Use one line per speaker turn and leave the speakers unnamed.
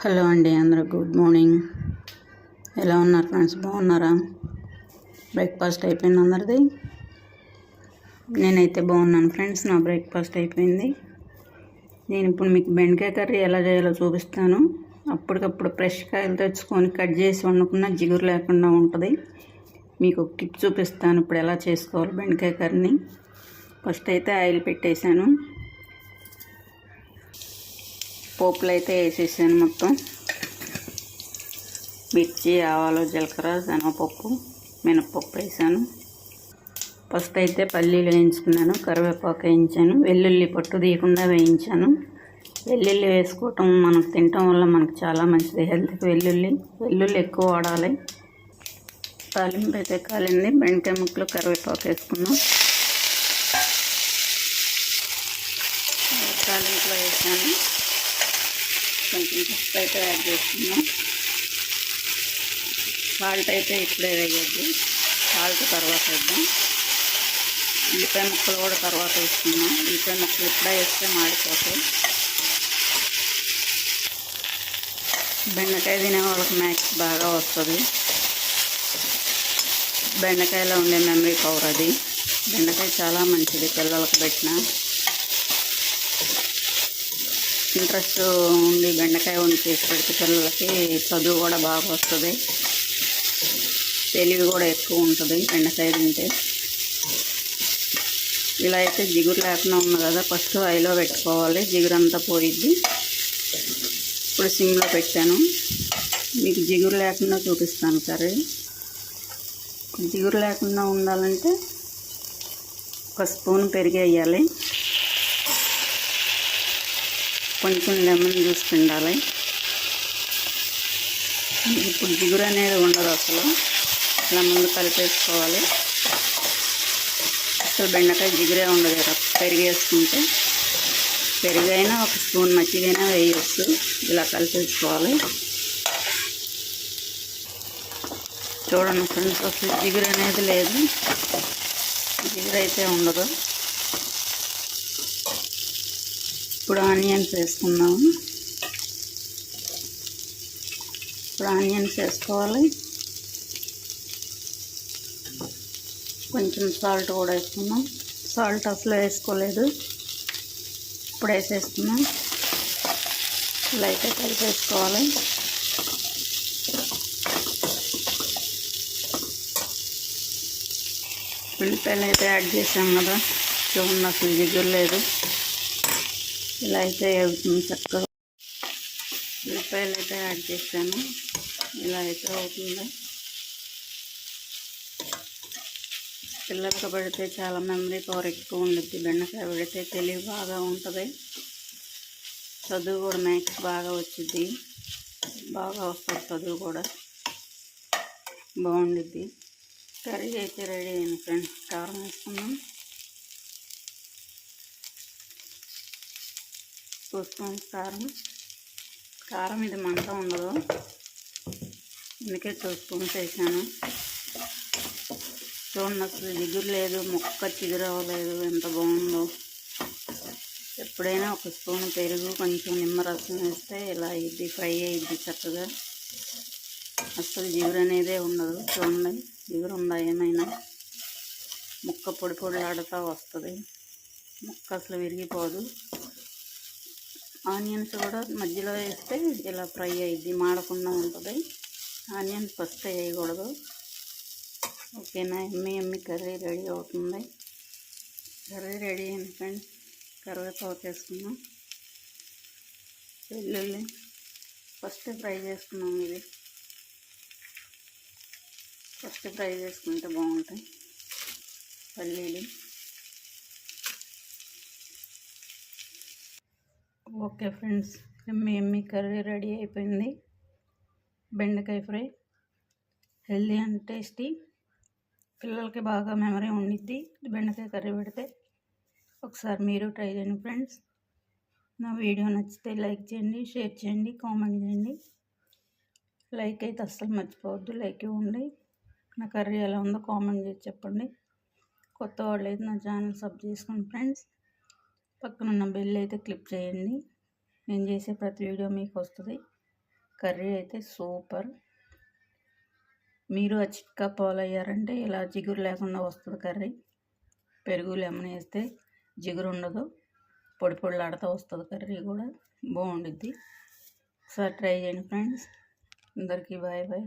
Hello అండి అందరూ good morning. ఎలా ఉన్నారు ఫ్రెండ్స్? బాగున్నారా? బ్రేక్ఫాస్ట్ అయిపోయింది అందరిది? నేనైతే బాగున్నాను ఫ్రెండ్స్ నా బ్రేక్ఫాస్ట్ అయిపోయింది. నేను ఇప్పుడు మీకు బెండకాయ కర్రీ ఎలా చేయాలో చూపిస్తాను. అప్పటికప్పుడు ఫ్రెష్ కాయలు తెచ్చుకొని కట్ చేసి వండుకున్న జిగురు లేకుండా ఉంటుంది. మీకు ఒక టిప్ చూపిస్తాను ఇప్పుడు ఎలా చేసుకోవాలి బెండకాయ కర్రీని. ఫస్ట్ అయితే ఆయిల్ పెట్టేశాను. పోపులు అయితే వేసేసాను మొత్తం. మిర్చి ఆవాలు జీలకర్ర శనగపప్పు మినపప్పు వేసాను. ఫస్ట్ అయితే పల్లీలు వేయించుకున్నాను కరివేపాకు వేయించాను వెల్లుల్లి పొట్టు తీయకుండా వేయించాను. వెల్లుల్లి వేసుకోవటం మనకు తినటం వల్ల మనకు చాలా మంచిది హెల్త్కి వెల్లుల్లి. వెల్లుల్లి ఎక్కువ వాడాలి. తాలింపు అయితే కాలింది బెండకాయ ముక్కలు కరివేపాకు వేసుకున్నాం. తాలింపులో వేసాను. కొంచెం పసుపు అయితే యాడ్ చేసుకున్నాం సాల్ట్ అయితే ఇప్పుడే వేయద్దు. సాల్ట్ తర్వాత వేద్దాం. ఉల్లిపాయ ముక్కలు కూడా తర్వాత వేస్తున్నాం ఉల్లిపాయ ముక్కలు ఇప్పుడే వేస్తే మాడిపోతాయి. బెండకాయ తినే వాళ్ళకి మ్యాక్స్ బాగా వస్తుంది. బెండకాయలో ఉండే మెమరీ పవర్ అది. బెండకాయ చాలా మంచిది పిల్లలకు పెట్టిన. ఇంట్రెస్ట్ ఉంది బెండకాయ వండి చేసి పెడితే పిల్లలకి చదువు కూడా బాగా వస్తుంది. తెలివి కూడా ఎక్కువ ఉంటుంది బెండకాయ తింటే. ఇలా అయితే జిగురు లేకుండా ఉంది కదా ఫస్ట్ ఐలో పెట్టుకోవాలి జిగురు అంతా పోయిద్ది. ఇప్పుడు సిమ్లో పెట్టాను. మీకు జిగురు లేకుండా చూపిస్తాను కర్రీ జిగురు లేకుండా ఉండాలంటే ఒక స్పూన్ పెరిగి వేయాలి కొంచెం లెమన్ జ్యూస్ పిండాలి. ఇప్పుడు జిగురు అనేది ఉండదు అసలు. ఇలా ముందు కలిపేసుకోవాలి. అసలు బెండకాయ జిగురే ఉండదు కదా పెరిగేసుకుంటే. పెరిగైనా పెరుగైనా ఒక స్పూన్ మజ్జిగైనా వేయచ్చు. ఇలా కలిపేసుకోవాలి. చూడండి ఫ్రెండ్స్ అసలు జిగురు అనేది లేదు. జిగురు అయితే ఉండదు. ఇప్పుడు ఆనియన్స్ వేసుకుందాము. ఇప్పుడు ఆనియన్స్ వేసుకోవాలి. కొంచెం సాల్ట్ కూడా వేసుకుందాం. సాల్ట్ అసలు వేసుకోలేదు. ఇప్పుడు వేసేస్తున్నాం లైట్గా అయితే కలిపేసుకోవాలి. ఉల్లిపాయలు అయితే యాడ్ చేసాం కదా. చూడండి అసలు జిగురు లేదు. ఇలా అయితే అవుతుంది చక్కగా. ఉల్లిపాయలు అయితే యాడ్ చేశాను. ఇలా అయితే అవుతుంది. పిల్లలకు పెడితే చాలా మెమరీ పవర్ ఎక్కువ ఉంటుంది బెండకాయ పెడితే తెలివి బాగా ఉంటుంది. చదువు కూడా మ్యాథ్స్ బాగా వచ్చింది బాగా వస్తుంది చదువు కూడా. బాగుండిద్ది. కర్రీ అయితే రెడీ అయింది ఫ్రెండ్స్. కారం వేసుకున్నాం టూ కారం. కారం ఇది మంట ఉండదు. అందుకే టూ స్పూన్స్ వేసాను చూడండి అసలు దిగురు లేదు మొక్క చిగురవ్వలేదు ఎంత బాగుందో. ఎప్పుడైనా ఒక స్పూన్ పెరుగు కొంచెం నిమ్మరసం వేస్తే ఇలా ఇది ఫ్రై అయ్యిద్ది చక్కగా. అసలు జిగురు అనేదే ఉండదు. చూడండి జిగురు ఉందా ఏమైనా? ముక్క పొడి పొడిలాడుతూ వస్తుంది. ముక్క అసలు విరిగిపోదు. ఆనియన్స్ కూడా మధ్యలో వేస్తే ఇలా ఫ్రై అయ్యిద్ది మాడకుండా ఉంటుంది. ఆనియన్స్ ఫస్ట్ వేయకూడదు. ఓకేనా? ఎమ్మి ఎమ్మి కర్రీ రెడీ అవుతుంది. కర్రీ రెడీ అయింది ఫ్రెండ్స్. కరివేపాకు వేసుకున్నాం వెల్లుల్లి ఫస్ట్ ఫ్రై చేసుకున్నాం ఇది. ఫస్ట్ ఫ్రై చేసుకుంటే బాగుంటాయి. పల్లీలు. ఓకే ఫ్రెండ్స్ ఎమ్మి ఎమ్మి కర్రీ రెడీ అయిపోయింది. బెండకాయ ఫ్రై హెల్దీ అండ్ టేస్టీ. పిల్లలకి బాగా మెమరీ ఉండిద్ది బెండకాయ కర్రీ పెడితే. ఒకసారి మీరు ట్రై చేయండి ఫ్రెండ్స్. నా వీడియో నచ్చితే లైక్ చేయండి షేర్ చేయండి కామెంట్ చేయండి. లైక్ అయితే అస్సలు మర్చిపోవద్దు లైక్ ఇవ్వండి. నా కర్రీ ఎలా ఉందో కామెంట్ చేసి చెప్పండి. కొత్త వాళ్ళు అయితే నా ఛానల్ సబ్ చేసుకోండి ఫ్రెండ్స్. పక్కన ఉన్న బెల్ అయితే క్లిక్ చేయండి. నేను చేసే ప్రతి వీడియో మీకు వస్తుంది కర్రీ అయితే సూపర్. మీరు ఆ చిట్కా ఫాలో అయ్యారంటే ఇలా జిగురు లేకుండా వస్తుంది కర్రీ. పెరుగు లెమన్ వేస్తే జిగురు ఉండదు. పొడి పొడిలాడుతూ వస్తుంది కర్రీ కూడా. బాగుండుద్ది. ఒకసారి ట్రై చేయండి ఫ్రెండ్స్. అందరికీ బాయ్ బాయ్.